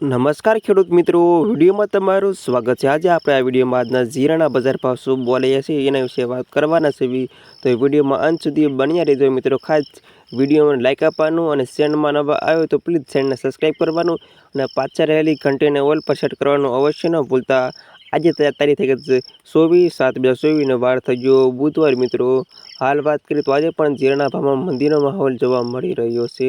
નમસ્કાર ખેડૂત મિત્રો, વિડીયોમાં તમારું સ્વાગત છે. આજે આપણે આ વિડીયોમાં આજના જીરાના બજાર ભાવ શું બોલાયા છે એના વિશે વાત કરવાના છે. તો એ વિડીયોમાં અંત સુધી બન્યા રહેજો મિત્રો. ખાસ વિડીયોમાં લાઇક આપવાનું અને ચેનલમાં નવા આવ્યો તો પ્લીઝ ચેનલને સબસ્ક્રાઈબ કરવાનું અને પાછા રહેલી ઘંટીને ઓલ પર સેટ કરવાનું અવશ્ય ન ભૂલતા. આજે તારીખ થઈ ગઈ ચોવીસ સાત બે ચોવીસનો વાર થઈ ગયો. બુધવાર મિત્રો, હાલ વાત કરીએ તો આજે પણ જીરાના ભાવમાં મંદિરનો માહોલ જોવા મળી રહ્યો છે.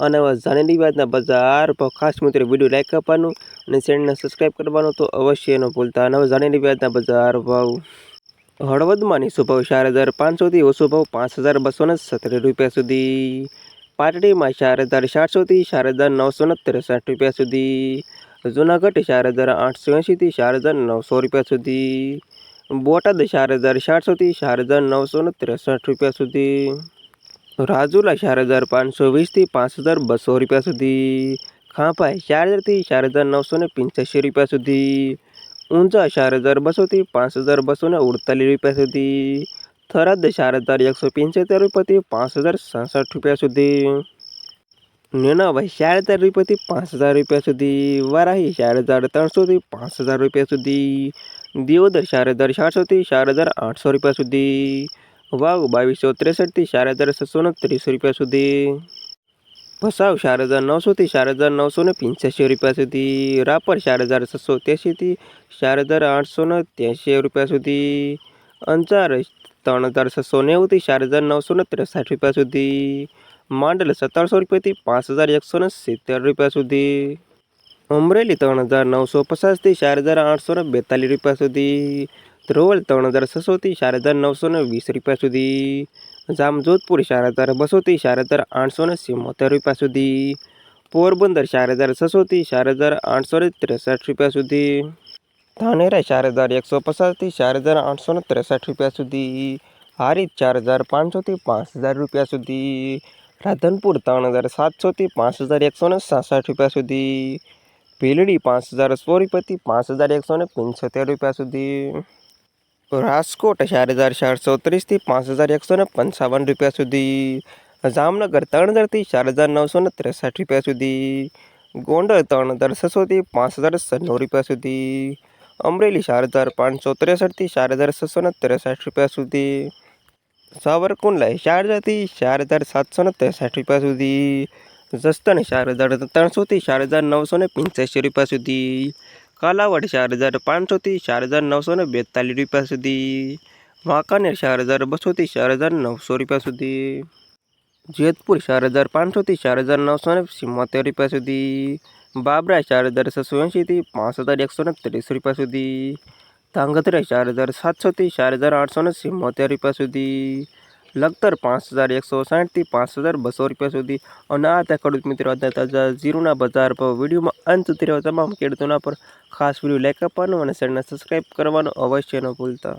અને જાણેલી વાતના બજાર ભાવ ખાસ મિત્રો વીડિયો લાઈક આપવાનું અને ચેનલને સબસ્ક્રાઈબ કરવાનું તો અવશ્ય ન ભૂલતા. અને હવે જાણેલી વાતના બજાર ભાવ. હળવદમાં નીચો ભાવ ચાર હજાર પાંચસોથી ઓછો ભાવ પાંચ હજાર બસો ને સત્તર રૂપિયા સુધી. પાટડીમાં ચાર હજાર ચારસોથી ચાર હજાર નવસો ને ત્રેસઠ રૂપિયા સુધી. જુનાગઢ ચાર હજાર આઠસો એંશીથી ચાર હજાર નવસો રૂપિયા સુધી. બોટાદ ચાર હજાર સાતસોથી ચાર હજાર નવસો ને ત્રેસઠ રૂપિયા સુધી. રાજુલા ચાર હજાર પાંચસો વીસથી પાંચ હજાર બસો રૂપિયા સુધી. ખાંભાઈ ચાર હજારથી ચાર હજાર નવસો ને પંચ્યાસી રૂપિયા સુધી. ઊંઝા ચાર હજાર બસોથી પાંચ હજાર બસો ને અડતાલીસ રૂપિયા સુધી. થરાદ ચાર હજાર એકસો પંચોતેર રૂપિયાથી પાંચ હજાર સાસઠ રૂપિયા સુધી. નેનાભાઈ ચાર હજાર રૂપિયાથી પાંચ હજાર રૂપિયા સુધી વારાહી ચાર હજાર ત્રણસોથી પાંચ હજાર રૂપિયા સુધી દિયોદર ચાર હજાર ચારસોથી ચાર હજાર આઠસો રૂપિયા સુધી વાવ બાવીસો ત્રેસઠથી ચાર હજાર છસો ને ત્રીસ રૂપિયા સુધી ભસાવ ચાર હજાર નવસોથી ચાર હજાર નવસો ને પંચ્યાસી રૂપિયા સુધી રાપર ચાર હજાર છસો ત્યાસીથી ચાર હજાર આઠસો ને ત્યાંસી રૂપિયા સુધી અંજાર ત્રણ હજાર છસો નેવુંથી ચાર હજાર નવસો ને ત્રેસઠ રૂપિયા સુધી માંડલ સત્તરસો રૂપિયાથી પાંચ હજાર એકસો ને સિત્તેર રૂપિયા સુધી. અમરેલી ત્રણ હજાર નવસો પચાસથી ચાર હજાર આઠસો ને બેતાલીસ રૂપિયા સુધી. ધ્રોવલ ત્રણ હજાર છસોથી ચાર હજાર નવસો ને વીસ રૂપિયા સુધી. જામજોધપુર ચાર હજાર બસોથી ચાર હજાર આઠસો ને સિમોતેર રૂપિયા સુધી. પોરબંદર ચાર હજાર છસોથી ચાર હજાર આઠસો ને ત્રેસઠ રૂપિયા સુધી. ધાનેરા ચાર હજાર એકસો પચાસથી ચાર હજાર આઠસો ને ત્રેસઠ રૂપિયા સુધી. હારીજ ચાર હજાર પાંચસોથી પાંચ હજાર રૂપિયા સુધી. રાધનપુર ત્રણ હજાર સાતસોથી પાંચ હજાર એકસો ને સાસઠ રૂપિયા સુધી. ભીલડી પાંચ હજાર સો રૂપિયાથી પાંચ હજાર એકસો ને પંચોતેર રૂપિયા સુધી. રાજકોટ ચાર હજાર ચારસો ત્રીસથી પાંચ હજાર એકસો ને પંચાવન રૂપિયા સુધી. જામનગર ત્રણ હજારથી ચાર હજાર નવસો ને ત્રેસઠ રૂપિયા સુધી. ગોંડલ ત્રણ હજાર છસોથી પાંચ હજાર સન્નું રૂપિયા સુધી. અમરેલી ચાર હજાર પાંચસો ત્રેસઠથી ચાર હજાર છસો ને ત્રેસઠ રૂપિયા સુધી. સાવરકુંડલા ચાર હજારથી ચાર હજાર સાતસો ને ત્રેસઠ રૂપિયા સુધી જસ્તન ચાર હજાર ત્રણસોથી ચાર હજાર નવસો ને પંચ્યાસી રૂપિયા સુધી, કાલાવડ ચાર હજાર પાંચસોથી ચાર હજાર નવસો ને બેતાલીસ રૂપિયા સુધી, વાંકાનેર ચાર હજાર બસોથી ચાર હજાર નવસો રૂપિયા સુધી, જેતપુર ચાર હજાર પાંચસોથી ચાર હજાર નવસો ને સિત્તેર રૂપિયા સુધી, બાબરા ચાર હજાર છસો એંશીથી પાંચ હજાર એકસો ને ત્રીસ રૂપિયા સુધી ધાંગધ્રા ચાર હજાર સાતસોથી ચાર હજાર આઠસો ને સિત્તેર રૂપિયા સુધી લખતર પાંચ હજાર એકસો સાઠથી પાંચ હજાર બસો રૂપિયા સુધી. અને આ હતા ખેડૂત મિત્રો, આજના તાજા ઝીરોના બજાર પર વિડીયોમાં અંત સુધી રહેવા તમામ ખેડૂતોના પર ખાસ વીડિયો લાઈક આપવાનો અને ચેનલને સબસ્ક્રાઈબ કરવાનો અવશ્ય ન ભૂલતા.